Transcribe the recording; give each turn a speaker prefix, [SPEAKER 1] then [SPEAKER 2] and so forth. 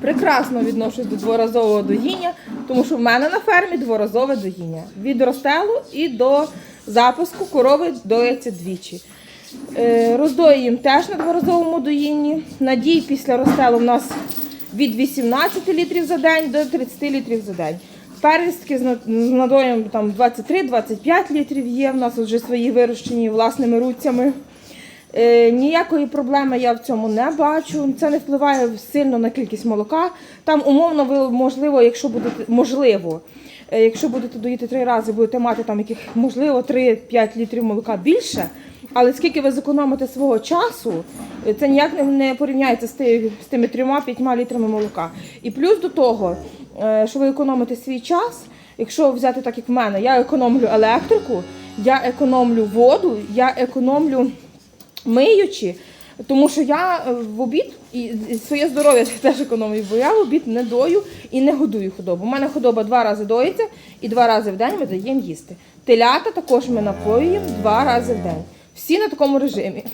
[SPEAKER 1] прекрасно відношусь до дворазового доїння, тому що в мене на фермі дворазове доїння. Від розстелу і до запуску корови доїться двічі. Е, Роздоюємо теж на дворазовому доїнні. Надій після розстелу в нас від 18 літрів за день до 30 літрів за день. Перестки з на- з надоєм там 23-25 літрів є. В нас вже свої вирощені власними руцями. Е, ніякої проблеми я в цьому не бачу. Це не впливає сильно на кількість молока. Там умовно ви можливо, якщо будете можливо, е, якщо будете доїти три рази, будете мати там яких можливо 3-5 літрів молока більше. Але скільки ви зекономите свого часу, е, це ніяк не, порівняється з, ти, з тими трьома-п'ятьма літрами молока. І плюс до того, що ви економите свій час. Якщо взяти так, як в мене, я економлю електрику, я економлю воду, я економлю миючи, тому що я е, в обід і своє здоров'я теж економлю, бо я в обід не дою і не годую худобу. У мене худоба два рази доїться і два рази в день ми даємо їсти. Телята також ми напоюємо два рази в день. Всі на такому режимі.